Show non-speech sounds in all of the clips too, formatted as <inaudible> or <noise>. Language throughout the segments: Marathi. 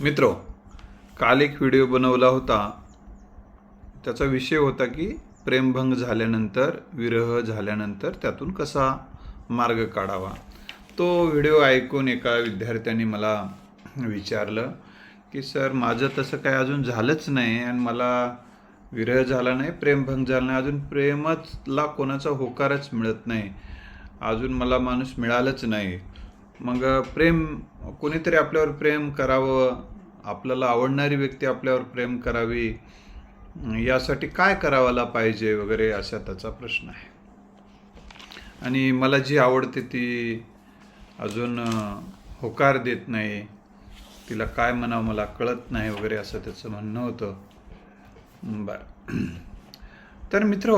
मित्रो काल एक व्हिडिओ बनवला होता. त्याचा विषय होता की प्रेमभंग झाल्यानंतर विरह झाल्यानंतर त्यातून कसा मार्ग काढावा? तो व्हिडिओ ऐकून एका विद्यार्थ्याने मला विचारलं की सर माझं तसं काय अजून झालंच नाही आणि मला विरह झाला नाही प्रेमभंग झाला नाही. अजून प्रेमचला कोणाचा होकारच मिळत नाही. अजून मला माणूस मिळालंच नाही. मग प्रेम कोणीतरी आपल्यावर प्रेम करावं आपल्याला आवडणारी व्यक्ती आपल्यावर प्रेम करावी यासाठी काय करावाला पाहिजे वगैरे असा त्याचा प्रश्न आहे. आणि मला जी आवडते ती अजून होकार देत नाही तिला काय म्हणावं मला कळत नाही वगैरे असं त्याचं म्हणणं होतं. बरं. तर मित्र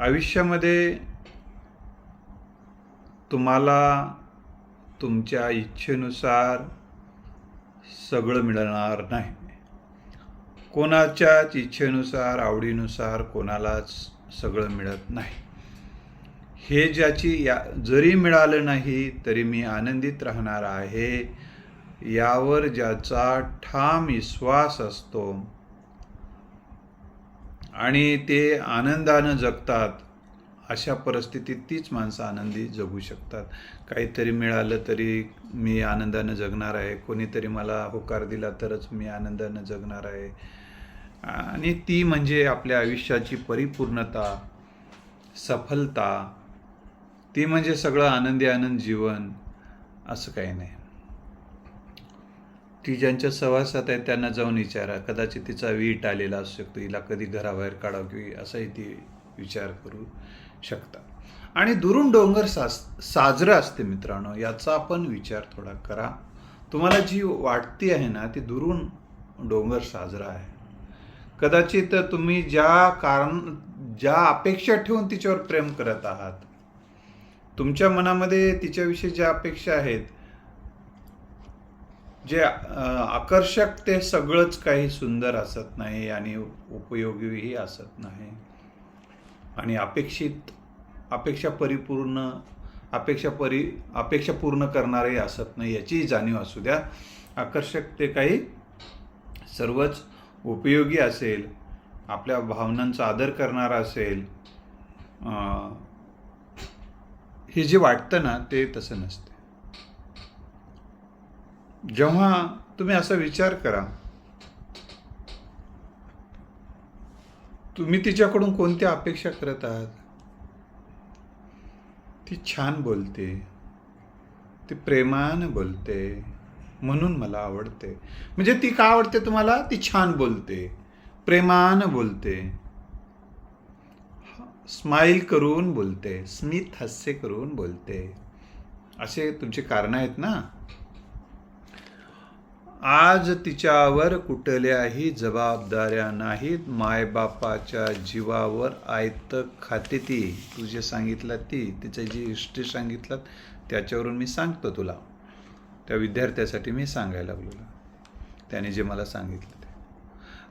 आयुष्यामध्ये तुम्हाला तुमच्या इच्छेनुसार सगळं मिळणार नाही. कोणाच्याच इच्छेनुसार आवडीनुसार कोणालाच सगळं मिळत नाही. हे ज्याची या जरी मिळालं नाही तरी मी आनंदित राहणार आहे. यावर ज्याचा ठाम विश्वास असतो आणि ते आनंदानं जगतात अशा परिस्थितीत तीच माणसं आनंदी जगू शकतात. काहीतरी मिळालं तरी मी आनंदानं जगणार आहे. कोणीतरी मला होकार दिला तरच मी आनंदानं जगणार आहे. आणि ती म्हणजे आपल्या आयुष्याची परिपूर्णता सफलता ती म्हणजे सगळं आनंदी आनंद जीवन असं काही नाही. ती ज्यांच्या सहवासात आहे त्यांना जाऊन विचारा. कदाचित तिचा वीट आलेला असू शकतो. हिला कधी घराबाहेर काढावं की असाही ती विचार करू शकता. आणि दुरून डोंगर साज साजरं असते मित्रांनो याचा आपण विचार थोडा करा. तुम्हाला जी वाटती आहे ना ती दुरून डोंगर साजरा आहे. कदाचित तुम्ही ज्या कारण ज्या अपेक्षा ठेवून तिच्यावर प्रेम करत आहात तुमच्या मनामध्ये तिच्याविषयी ज्या अपेक्षा आहेत जे आकर्षक ते सगळंच काही सुंदर असत नाही आणि उपयोगीही असत नाही. आणि अपेक्षित अपेक्षा परिपूर्ण अपेक्षा परि अपेक्षा पूर्ण करणारे असत नाही याचीही जाणीव असू द्या. आकर्षक ते काही सर्वच उपयोगी असेल आपल्या भावनांचा आदर करणारा असेल हे जे वाटतं ना ते तसं नसतं. जेव्हा तुम्ही असा विचार करा तुम्ही तिच्याकडून कोणत्या अपेक्षा करत आहात? ती छान बोलते ती प्रेमानं बोलते म्हणून मला आवडते. म्हणजे ती का आवडते तुम्हाला? ती छान बोलते प्रेमानं बोलते स्माईल करून बोलते स्मित हास्य करून बोलते. असे तुमचे कारण आहेत ना? आज तिच्यावर कुठल्याही जबाबदाऱ्या नाहीत. मायबापाच्या जीवावर आयत खाते ती. तू जे सांगितलं ती तिचं जी हिस्ट्री सांगितलं त्याच्यावरून मी सांगतो तुला. त्या विद्यार्थ्यासाठी मी सांगायला लागलो त्याने जे मला सांगितलं ते.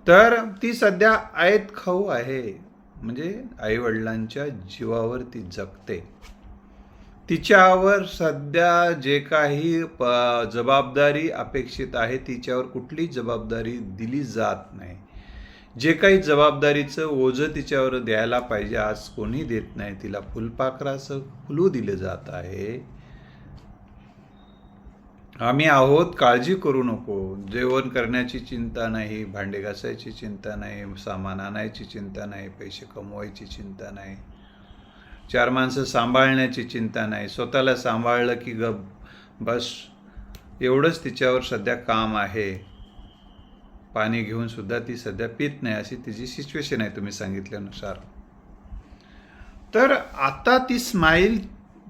तर ती सध्या आयत खाऊ आहे. म्हणजे आईवडिलांच्या जीवावर ती जगते. तिच्यावर सध्या जे काही प जबाबदारी अपेक्षित आहे तिच्यावर कुठली जबाबदारी दिली जात नाही. जे काही जबाबदारीचं ओझं तिच्यावर द्यायला पाहिजे आज कोणी देत नाही तिला फुलपाखराचं फुलू दिलं जात आहे. आम्ही आहोत काळजी करू नको. जेवण करण्याची चिंता नाही भांडे घासायची चिंता नाही सामान आणायची चिंता नाही पैसे कमवायची चिंता नाही. चार माणसं सांभाळण्याची चिंता नाही. स्वतःला सांभाळलं की ग बस. एवढंच तिच्यावर सध्या काम आहे. पाणी घेऊन सुद्धा ती सध्या पित नाही अशी तिची सिच्युएशन आहे तुम्ही सांगितल्यानुसार. तर आता ती स्माईल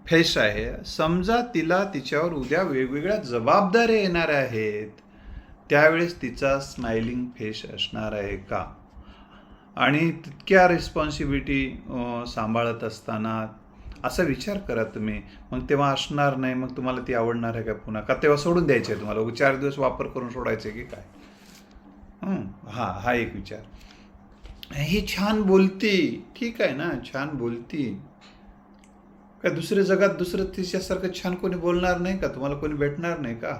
फेस आहे. समजा तिला तिच्यावर उद्या वेगवेगळ्या जबाबदाऱ्या येणार आहेत. त्यावेळेस तिचा स्माइलिंग फेस असणार आहे का? आणि तितक्या रिस्पॉन्सिबिलिटी सांभाळत असताना असा विचार करा तुम्ही. मग तेव्हा असणार नाही मग तुम्हाला ती आवडणार आहे का पुन्हा? का तेव्हा सोडून द्यायचे आहे तुम्हाला चार दिवस वापर करून सोडायचे की काय? हा हा एक विचार. ही छान बोलती. ठीक आहे ना छान बोलती. काय दुसऱ्या जगात दुसरं तिच्यासारखं छान कोणी बोलणार नाही का? तुम्हाला कोणी भेटणार नाही का?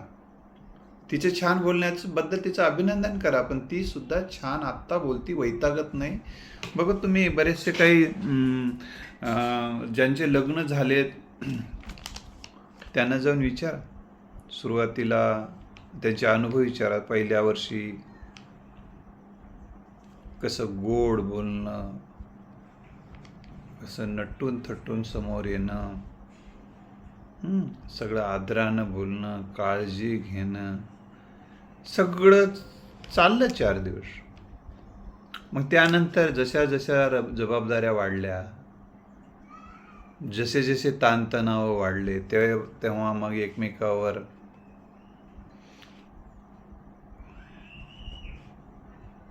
तिचे छान बोलण्याबद्दल तिचं अभिनंदन करा पण ती सुद्धा छान आत्ता बोलती वैतागत नाही. बघा तुम्ही बरेचसे काही ज्यांचे लग्न झालेत <clears throat> त्यांना जाऊन विचार. सुरुवातीला त्यांचे अनुभव विचारा पहिल्या वर्षी कसं गोड बोलणं कसं नटून थटून समोर येणं सगळं आदरानं बोलणं काळजी घेणं. सगळं चाललं चार दिवस. मग त्यानंतर जशा जशा जबाबदाऱ्या वाढल्या जसे जसे ताणतणाव वाढले ते तेव्हा मग एकमेकावर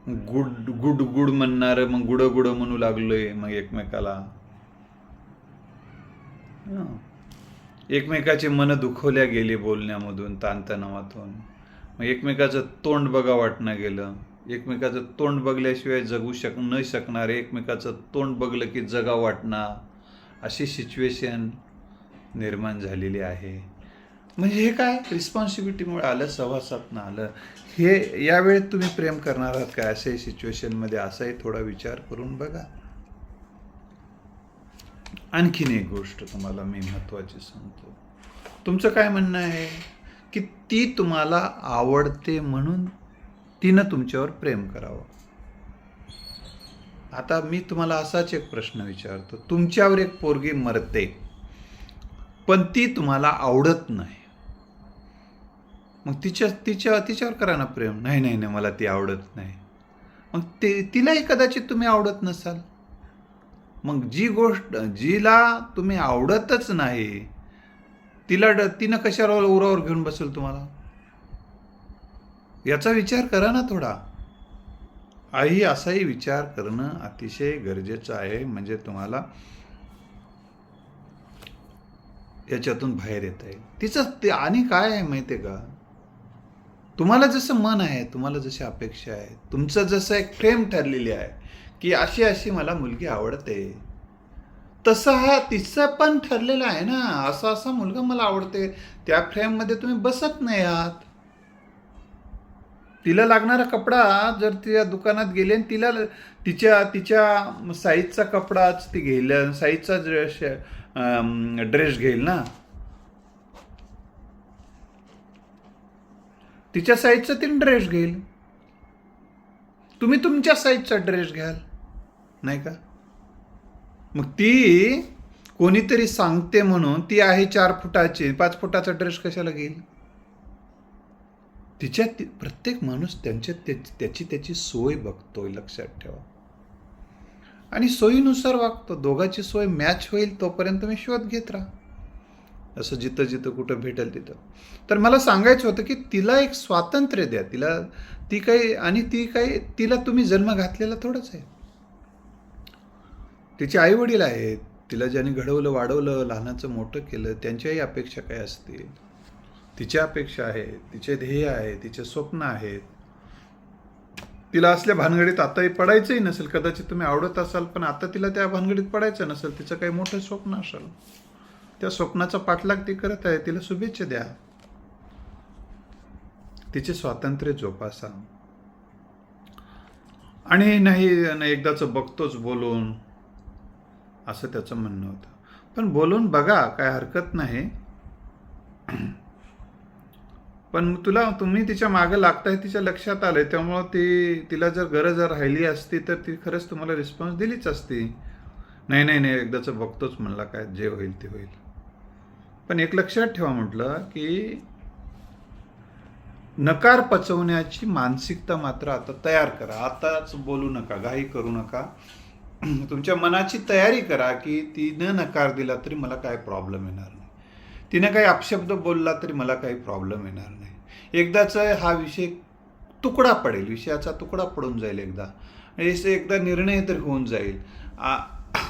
गुड गुड गुड म्हणणारं मग गुड गुड म्हणू लागलोय मग एकमेकाला. एकमेकाचे मन दुखवल्या गेले बोलण्यामधून ताणतणावातून. मग एकमेकाचं तोंड बघा वाटणं गेलं. एकमेकाचं तोंड बघल्याशिवाय जगू शक न शकणारे एकमेकाचं तोंड बघलं की जगा वाटणार अशी सिच्युएशन निर्माण झालेली आहे. म्हणजे हे काय? रिस्पॉन्सिबिलिटीमुळे आलं सहवासातनं आलं. हे यावेळेत तुम्ही प्रेम करणार आहात काय अशाही सिच्युएशनमध्ये असाही थोडा विचार करून बघा. आणखीन एक गोष्ट तुम्हाला मी महत्त्वाची सांगतो. तुमचं काय म्हणणं आहे? की ती तुम्हाला आवडते म्हणून तिनं तुमच्यावर प्रेम करावं. आता मी तुम्हाला असाच एक प्रश्न विचारतो. तुमच्यावर एक पोरगी मरते पण ती तुम्हाला आवडत नाही. मग तिच्या तिच्या तिच्यावर करा ना प्रेम. नाही नाही नाही मला ती आवडत नाही. मग ते तिलाही कदाचित तुम्ही आवडत नसाल. मग जी गोष्ट जिला तुम्ही आवडतच नाही तिला ड तिनं कशावर उरावर घेऊन बसेल तुम्हाला? याचा विचार करा ना थोडा. आई असाही विचार करणं अतिशय गरजेचं आहे. म्हणजे तुम्हाला याच्यातून बाहेर येता येईल. तिचं ते आणि काय आहे माहिती आहे का? तुम्हाला जसं मन आहे तुम्हाला जशी अपेक्षा आहे तुमचं जसं एक फ्रेम ठरलेली आहे की अशी अशी मला मुलगी आवडते. तसा हा तिचा पण ठरलेला आहे ना. असा असा मुलगा मला आवडते त्या फ्रेममध्ये तुम्ही बसत नाही आहात. तिला लागणारा कपडा जर तिच्या दुकानात गेले आणि तिला तिच्या तिच्या साईजचा कपडाच ती घेईल साईजचा ड्रेस ड्रेस घेईल ना. तिच्या साईजचा तिने ड्रेस घेईल. तुम्ही तुमच्या साईजचा ड्रेस घ्याल. नाही का? मग ती कोणीतरी सांगते म्हणून ती आहे चार फुटाची. पाच फुटाचा ड्रेस कशाला घेईल? तिच्या ती- प्रत्येक माणूस त्यांच्या त्याची त्याची सोय बघतोय लक्षात ठेवा. आणि सोयीनुसार वागतो. दोघाची सोय मॅच होईल तोपर्यंत मी शोध घेत राहा. असं जिथं जिथं कुठं भेटेल तिथं. तर मला सांगायचं होतं की तिला एक स्वातंत्र्य द्या. तिला ती काही आणि ती काही तिला तुम्ही जन्म घातलेला थोडंच आहे. तिचे आई वडील आहेत. तिला ज्यांनी घडवलं वाढवलं लहानाचं मोठं केलं त्यांच्याही अपेक्षा काय असतील? तिच्या अपेक्षा आहेत तिचे ध्येय आहे तिचे स्वप्न आहेत. तिला असल्या भानगडीत आताही पडायचंही नसेल. कदाचित तुम्ही आवडत असाल पण आता तिला त्या भानगडीत पडायचं नसेल. तिचं काही मोठं स्वप्न असेल. त्या स्वप्नाचा पाठलाग ती करत आहे. तिला शुभेच्छा द्या. तिचे स्वातंत्र्य जोपासा. आणि नाही नाही बघतोच बोलून. असं त्याचं म्हणणं होतं. पण बोलून बघा काय हरकत नाही. पण तुला तुम्ही तिच्या मागं लागताय तिच्या लक्षात आलंय त्यामुळं ती तिला जर गरज राहिली असती तर ती खरंच तुम्हाला रिस्पॉन्स दिलीच असती. नाही नाही नाही एकदाचं बघतोच म्हणला काय जे होईल ते होईल. पण एक लक्षात ठेवा म्हटलं की नकार पचवण्याची मानसिकता मात्र आता तयार करा. आताच बोलू नका घाई करू नका. <clears throat> तुमच्या मनाची तयारी करा की तिनं नकार दिला तरी मला काय प्रॉब्लेम येणार नाही. तिनं काही अपशब्द बोलला तरी मला काही प्रॉब्लेम येणार नाही. एकदाच हा विषय तुकडा पडेल विषयाचा तुकडा पडून जाईल एकदा. आणि एकदा निर्णय तरी होऊन जाईल.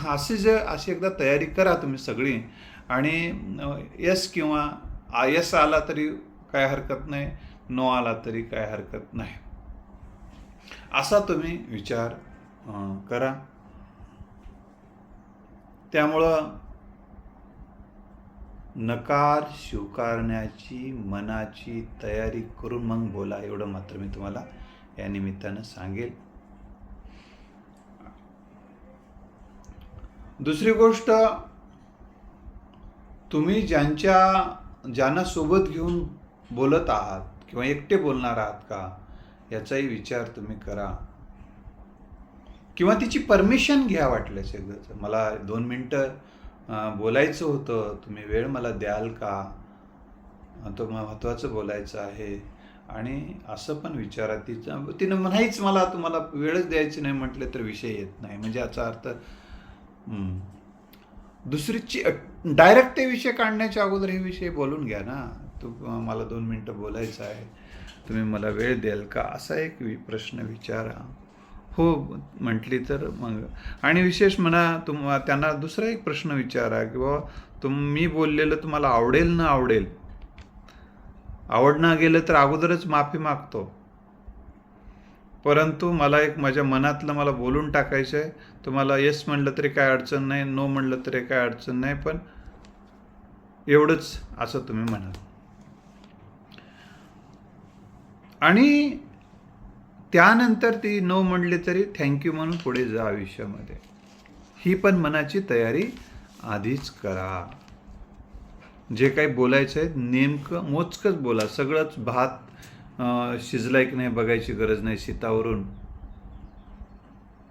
असे जे अशी एकदा तयारी करा तुम्ही सगळी. आणि यस किंवा यस आला तरी काय हरकत नाही. नो आला तरी काय हरकत नाही. असा तुम्ही विचार करा. त्यामुळं नकार स्वीकारण्याची मनाची तयारी करून मग बोला एवढं मात्र मी तुम्हाला या निमित्तानं सांगेल. दुसरी गोष्ट तुम्ही ज्यांच्या ज्यांना सोबत घेऊन बोलत आहात किंवा एकटे बोलणार आहात का याचाही विचार तुम्ही करा. किंवा तिची परमिशन घ्या वाटलं एकदाच मला दोन मिनटं बोलायचं होतं. तुम्ही वेळ मला द्याल का? तो महत्त्वाचं बोलायचं आहे. आणि असं पण विचारा. तिचं तिनं म्हणाहीच मला तुम्हाला वेळच द्यायची नाही म्हटले तर विषय येत नाही. म्हणजे याचा अर्थ दुसरीची डायरेक्ट ते विषय काढण्याच्या अगोदर हे विषय बोलून घ्या ना. तू मला दोन मिनटं बोलायचं आहे. तुम्ही मला वेळ द्याल का? असा एक प्रश्न विचारा. हो म्हटली तर मग. आणि विशेष म्हणा तुम त्यांना दुसरा एक प्रश्न विचारा की बाबा तुम्ही बोललेलं तुम्हाला आवडेल ना आवडेल? आवडणं गेलं तर अगोदरच माफी मागतो. परंतु मला एक माझ्या मनातलं मला बोलून टाकायचं आहे तुम्हाला येस म्हणलं तरी काय अडचण नाही नो म्हणलं तरी काय अडचण नाही पण एवढंच असं तुम्ही म्हणाल. आणि त्यानंतर ती नो म्हणली तरी थँक्यू म्हणून पुढे जा आयुष्यामध्ये. ही पण मनाची तयारी आधीच करा. जे काही बोलायचं आहे नेमकं मोजकंच बोला. सगळंच भात शिजलाय की नाही बघायची गरज नाही शीतावरून.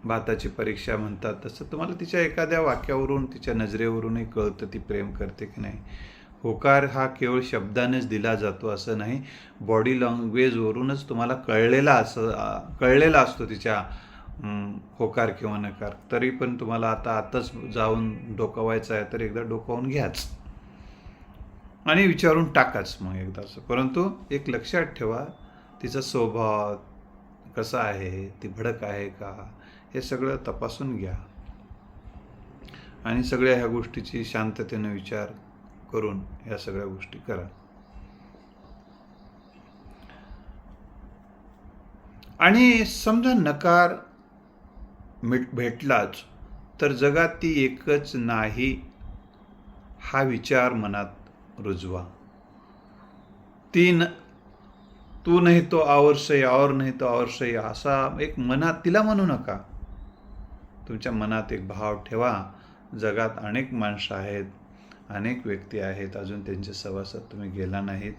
भाताची परीक्षा म्हणतात तसं. तुम्हाला तिच्या एखाद्या वाक्यावरून तिच्या नजरेवरूनही कळतं ती प्रेम करते की नाही. होकार हा केवळ शब्दानेच दिला जातो असं नाही. बॉडी लँग्वेजवरूनच तुम्हाला कळलेला असं कळलेला असतो तिच्या होकार किंवा नकार. तरी पण तुम्हाला आता आताच जाऊन डोकावायचं आहे तर एकदा डोकावून घ्याच. आणि विचारून टाकाच मग एकदा असं. परंतु एक लक्षात ठेवा तिचा स्वभाव कसा आहे ती भडक आहे का हे सगळं तपासून घ्या. आणि सगळ्या ह्या गोष्टीची शांततेनं विचार करून या सगळ्या गोष्टी करा. आणि समजा नकार मिट भेटलाच तर जगात ती एकच नाही हा विचार मनात रुजवा. ती न तू नाही तो आवश्य और नाही तो आवश्य असा एक मनात तिला म्हणू नका. तुमच्या मनात एक भाव ठेवा. जगात अनेक माणसं आहेत अनेक व्यक्ती आहेत अजून त्यांच्या सहवासात तुम्ही गेला नाहीत.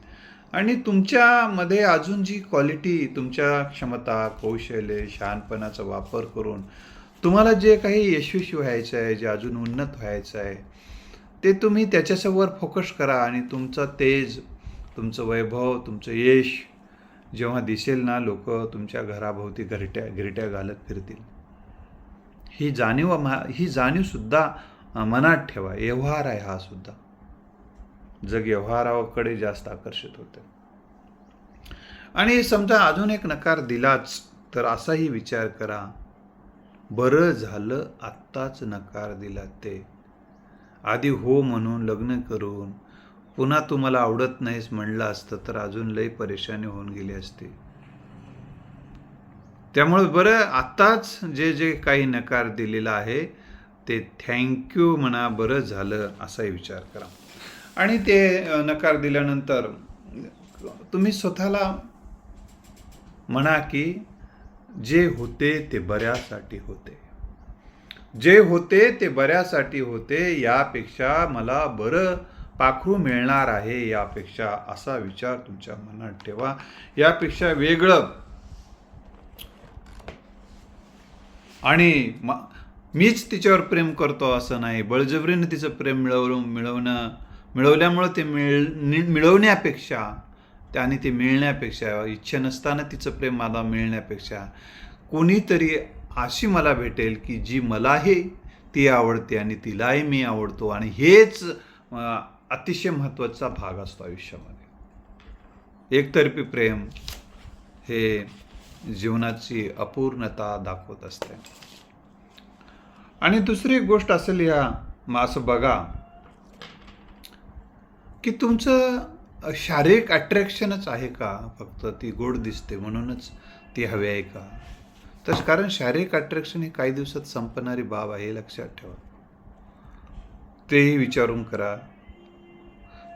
आणि तुमच्यामध्ये अजून जी क्वालिटी तुमच्या क्षमता कौशल्य शहाणपणाचा वापर करून तुम्हाला जे काही यशस्वी व्हायचं आहे जे अजून उन्नत व्हायचं आहे ते तुम्ही त्याच्यासमोर फोकस करा आणि तुमचा तेज तुमचं वैभव तुमचं यश जेव्हा दिसेल ना लोक तुमच्या घराभोवती घरट्या घिरट्या घालत फिरतील. ही जाणीव मा- ही जाणीवसुद्धा मनात ठेवा. व्यवहार आहे हा सुद्धा. जग व्यवहाराकडे जास्त आकर्षित होते. आणि समजा अजून एक नकार दिलाच तर असाही विचार करा. बरं झालं आत्ताच नकार दिला ते. आधी हो म्हणून लग्न करून. पुन्हा तुम्हाला आवडत नाहीस म्हणलं असतं तर अजून लई परेशानी होऊन गेली असती. त्यामुळे बरं आत्ताच जे जे काही नकार दिलेला आहे ते थँक्यू म्हणा बरं झालं असाही विचार करा. आणि ते नकार दिल्यानंतर तुम्ही स्वतःला म्हणा की जे होते ते बऱ्यासाठी होते. जे होते ते बऱ्यासाठी होते यापेक्षा मला बरं पाखरू मिळणार आहे यापेक्षा असा विचार तुमच्या मनात ठेवा. यापेक्षा वेगळं. आणि मीच तिच्यावर प्रेम करतो असं नाही. बळजबरीनं तिचं प्रेम मिळवून मिळवणं मिळवल्यामुळं ते मिळ मिळवण्यापेक्षा त्याने ते मिळण्यापेक्षा इच्छा नसताना तिचं प्रेम मला मिळण्यापेक्षा कोणीतरी अशी मला भेटेल की जी मलाही ती आवडते आणि तिलाही मी आवडतो. आणि हेच अतिशय महत्त्वाचा भाग असतो आयुष्यामध्ये. एकतर्फी प्रेम हे जीवनाची अपूर्णता दाखवत असते. आणि दुसरी एक गोष्ट असेल या मग असं बघा की तुमचं शारीरिक अट्रॅक्शनच आहे का? फक्त ती गोड दिसते म्हणूनच ती हवी आहे का? तर कारण शारीरिक अट्रॅक्शन ही काही दिवसात संपणारी बाब आहे हे लक्षात ठेवा. तेही विचारून करा.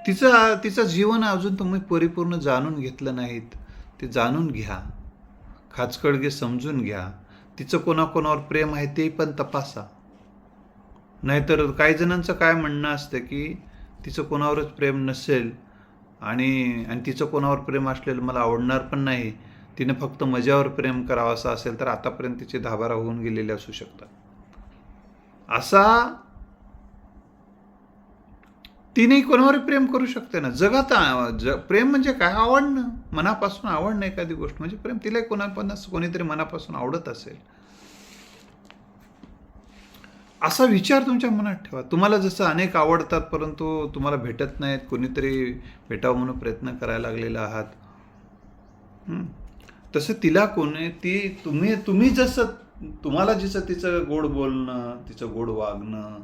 तिचं तिचं जीवन अजून तुम्ही परिपूर्ण जाणून घेतलं नाहीत ते जाणून घ्या. खाचकळगे समजून घ्या. तिचं कोणाकोणावर प्रेम आहे ते पण तपासा. नाहीतर काही जणांचं काय म्हणणं असतं की तिचं कोणावरच प्रेम नसेल आणि आणि तिचं कोणावर प्रेम असलेलं मला आवडणार पण नाही तिने फक्त मजावर प्रेम करावं असं असेल तर आतापर्यंत तिचे धाबारा होऊन गेलेले असू शकतात. असा तिने कोणावर प्रेम करू शकते ना? जगात ज प्रेम म्हणजे काय? आवडणं. मनापासून आवडणं एखादी गोष्ट. म्हणजे प्रेम तिला कोणापण कोणीतरी मनापासून आवडत असेल. असा विचार तुमच्या मनात ठेवा. तुम्हाला जसं अनेक आवडतात परंतु तुम्हाला भेटत नाहीत. कोणीतरी भेटावं म्हणून प्रयत्न करायला लागलेला आहात. तसं तिला कोणी ती तुम्ही तुम्ही जसं तुम्हाला जसं तिचं गोड बोलणं तिचं गोड वागणं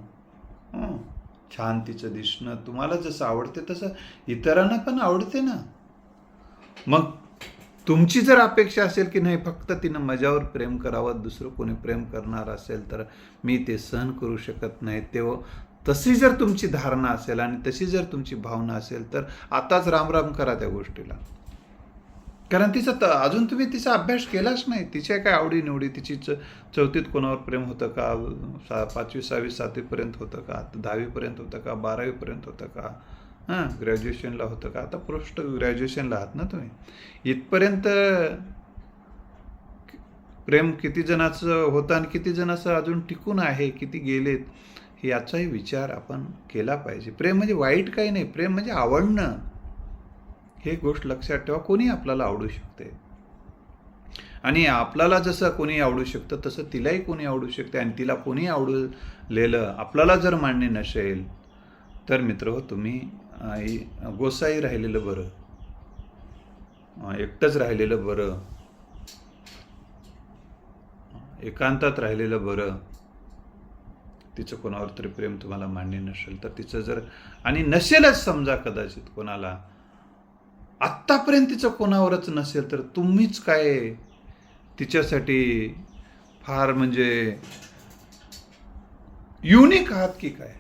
छान तिचं दिसणं तुम्हाला जसं आवडते तसं इतरांना पण आवडते ना. मग तुमची जर अपेक्षा असेल की नाही फक्त तिनं माझ्यावर प्रेम करावं दुसरं कोणी प्रेम करणार असेल तर मी ते सहन करू शकत नाही. तेव्हा तशी जर तुमची धारणा असेल आणि तशी जर तुमची भावना असेल तर आताच रामराम करा त्या गोष्टीला. कारण तिचा त अजून तुम्ही तिचा अभ्यास केलाच नाही. तिच्या काय आवडी निवडी तिची च चौथीत कोणावर प्रेम होतं का? सा पाचवी सहावी सातवीपर्यंत होतं का? दहावीपर्यंत होतं का? बारावीपर्यंत होतं का? हां ग्रॅज्युएशनला होतं का? आता पोस्ट ग्रॅज्युएशनला आहात ना तुम्ही? इथपर्यंत प्रेम किती जणाचं होतं आणि किती जणाचं अजून टिकून आहे किती गेलेत याचाही विचार आपण केला पाहिजे. प्रेम म्हणजे वाईट काही नाही. प्रेम म्हणजे आवडणं. हे गोष्ट लक्षात ठेवा कोणी आपल्याला आवडू शकते. आणि आपल्याला जसं कोणी आवडू शकतं तसं तिलाही कोणी आवडू शकते आणि तिला कोणी आवडलेलं आपल्याला जर मान्य नसेल तर मित्र हो तुम्ही गोसाई राहिलेलं बरं. एकटंच राहिलेलं बरं. एकांतात राहिलेलं बरं. तिचं कोणावर तरी प्रेम तुम्हाला मान्य नसेल तर तिचं जर आणि नसेलच समजा कदाचित कोणाला आत्तापर्यंत तिचं कोणावरच नसेल तर तुम्हीच काय तिच्यासाठी फार म्हणजे युनिक आहात की काय?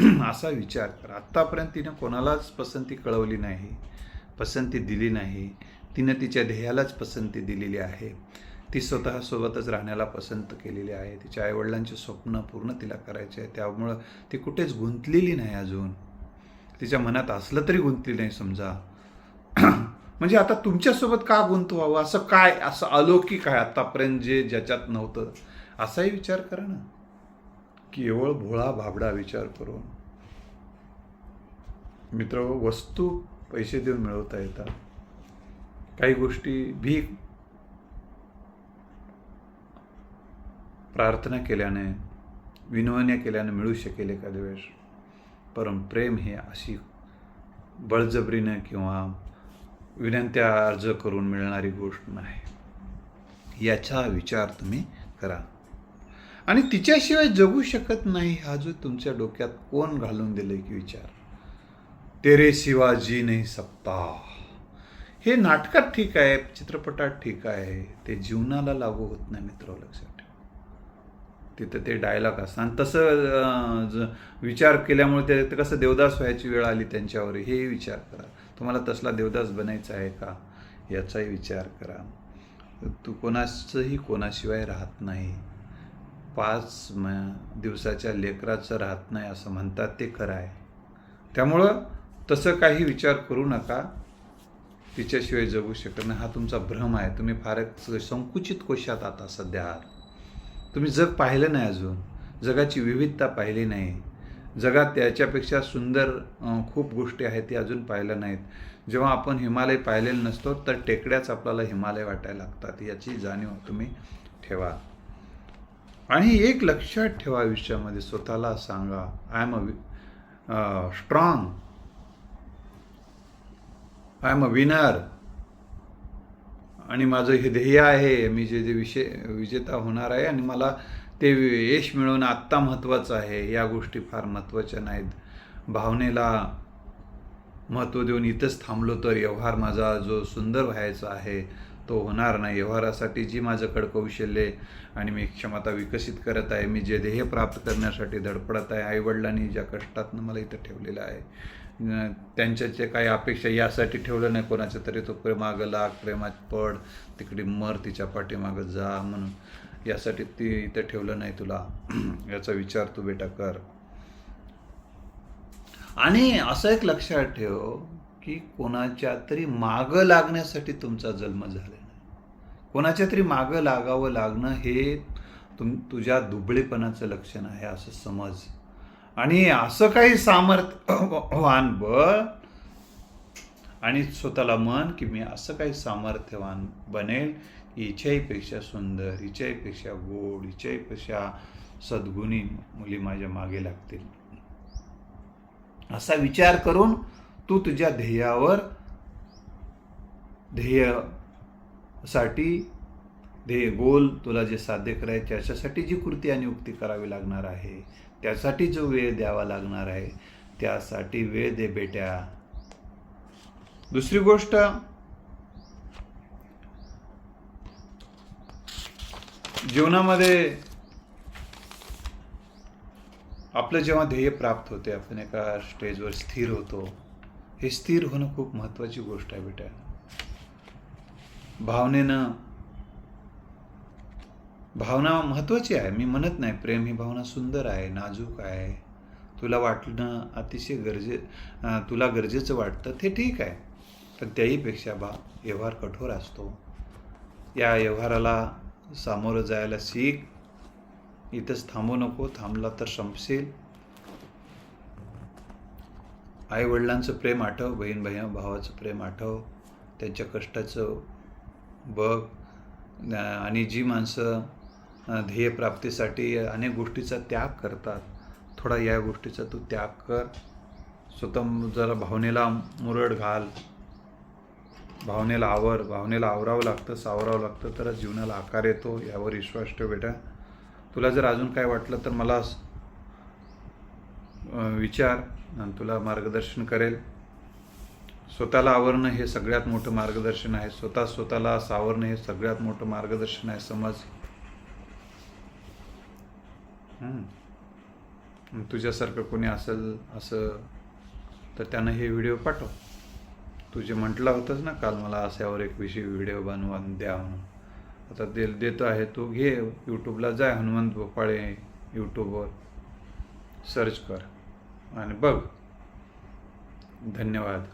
<clears throat> असा विचार करा. आत्तापर्यंत तिनं कोणालाच पसंती कळवली नाही पसंती दिली नाही. तिनं तिच्या ध्येयालाच पसंती दिलेली आहे. ती स्वतःसोबतच राहण्याला पसंत केलेली आहे. तिच्या आईवडिलांचे स्वप्न पूर्ण तिला करायचे आहे. त्यामुळं ती कुठेच गुंतलेली नाही अजून. तिच्या मनात असलं तरी गुंतली नाही समजा. <clears throat> म्हणजे आता तुमच्यासोबत का गुंतवावं असं काय? असं अलौकिक आहे आतापर्यंत जे ज्याच्यात नव्हतं? असाही विचार करा ना. केवळ भोळा भाबडा विचार करून. मित्र वस्तू पैसे देऊन मिळवता येतात. काही गोष्टी भीक. प्रार्थना केल्याने विनवण्या केल्याने मिळू शकेल एखाद्या वेळेस. परम प्रेम हे अशी बळजबरीनं किंवा विनंत्या अर्ज करून मिळणारी गोष्ट नाही. याचा विचार तुम्ही करा. आणि तिच्याशिवाय जगू शकत नाही हा जो तुमच्या डोक्यात कोण घालून दिलं की विचार? तेरे शिवाजी नाही सकता हे नाटकात ठीक आहे चित्रपटात ठीक आहे. ते जीवनाला लागू होत नाही मित्र लक्षात ठेवा. तिथं ते डायलॉग असतात आणि तसं विचार केल्यामुळे ते ते कसं देवदास व्हायची वेळ आली त्यांच्यावर हे विचार करा. तुम्हाला तसला देवदास बनायचा आहे का? याचाही विचार करा. तू कोणाचंही कोणाशिवाय राहत नाही. पाच म दिवसाच्या लेकराचं राहत नाही असं म्हणतात ते खरं आहे. त्यामुळं तसं काही विचार करू नका. तिच्याशिवाय जगू शकत नाही. हा तुमचा भ्रम आहे. तुम्ही फारच संकुचित कोशात आता सध्या आहात. तुम्ही जग पाहिलं नाही अजून. जगाची विविधता पाहिली नाही. जगात त्याच्यापेक्षा सुंदर खूप गोष्टी आहेत त्या अजून पाहिल्या नाहीत. जेव्हा आपण हिमालय पाहिलेलं नसतो तर टेकड्याच आपल्याला हिमालय वाटायला लागतात याची जाणीव तुम्ही ठेवा. आणि एक लक्षात ठेवा आयुष्यामध्ये स्वतःला सांगा I am a strong I am a winner आणि माझं हे ध्येय आहे मी जे जे विषय विजेता होणार आहे आणि मला ते यश मिळवणं आत्ता महत्त्वाचं आहे या गोष्टी फार महत्त्वाच्या नाहीत. भावनेला महत्त्व देऊन इथंच थांबलो तर व्यवहार माझा जो सुंदर व्हायचा आहे तो होणार नाही. व्यवहारासाठी जी माझं कौशल्य आणि मी क्षमता विकसित करत आहे मी जे ध्येय प्राप्त करण्यासाठी धडपडत आहे आईवडिलांनी ज्या कष्टातनं मला इथं ठेवलेलं आहे त्यांच्या जे काही अपेक्षा यासाठी ठेवलं नाही. कोणाच्या तरी तो प्रेमागं लाग प्रेमात पड तिकडे मर तिच्या पाठीमागं जा म्हणून. यासाठी ती इथे ठेवलं नाही तुला. <clears throat> याचा विचार तू बेटा कर. आणि असं एक लक्षात ठेव की कोणाच्या तरी मागं लागण्यासाठी तुमचा जन्म झाला नाही कोणाच्या तरी मागं लागावं लागणं हे तुम तुझ्या दुबळेपणाचं लक्षण आहे असं समज. आणि असं काही सामर्थ्यवान <clears throat> बळ आणि स्वतःला म्हण की मी असं काही सामर्थ्यवान बनेल हिच्याहीपेक्षा सुंदर हिच्याहीपेक्षा गोड हिच्याहीपेक्षा सद्गुणी मुली माझ्या मागे लागतील असा विचार करून तू तुझ्या ध्येयावर ध्येयासाठी ध्येय गोल तुला जे साध्य करायचे त्याच्यासाठी जी कृती आणि उक्ती करावी लागणार आहे त्यासाठी जो वेळ द्यावा लागणार आहे त्यासाठी वेळ दे बेट्या दुसरी गोष्ट जीवनामध्ये आपलं जेव्हा ध्येय प्राप्त होते आपण एका स्टेजवर स्थिर होतो. हे स्थिर होणं खूप महत्त्वाची गोष्ट आहे बेटा. भावनेनं भावना महत्त्वाची आहे. मी म्हणत नाही प्रेम ही भावना सुंदर आहे नाजूक आहे. तुला वाटणं अतिशय गरजे तुला गरजेचं वाटतं ते ठीक आहे. पण त्याहीपेक्षा बा व्यवहार कठोर असतो. या व्यवहाराला सामोरं जायला शिक इथंच थांबू नको थांबला तर संपशील. आई वडिलांचं प्रेम आठव बहीण बहीण भावाचं प्रेम आठव. त्यांच्या कष्टाचं बघ. आणि जी माणसं ध्येयप्राप्तीसाठी अनेक गोष्टीचा त्याग करतात थोडा या गोष्टीचा तू त्याग कर. स्वतः जरा भावनेला मुरड घाल. भावनेला आवर भावनेला आवरावं लागतं सावरावं लागतं तरच जीवनाला आकार येतो यावर विश्वास ठेव बेटा. तुला जर अजून काय वाटलं तर मला विचार आणि तुला मार्गदर्शन करेल. स्वतःला आवरणं हे सगळ्यात मोठं मार्गदर्शन आहे. स्वतः स्वतःला सावरणं हे सगळ्यात मोठं मार्गदर्शन आहे समज. तुझ्यासारखं कोणी असेल असं तर त्यानं हे व्हिडिओ पाठव. तू जे म्हटलं होतंस ना काल मला अशावर एक विषय व्हिडिओ बनवून द्या म्हणून. आता दे देतो आहे तू घे यूट्यूबला जाय हनुमंत भोपाळे यूट्यूबवर सर्च कर. आणि बघ. धन्यवाद.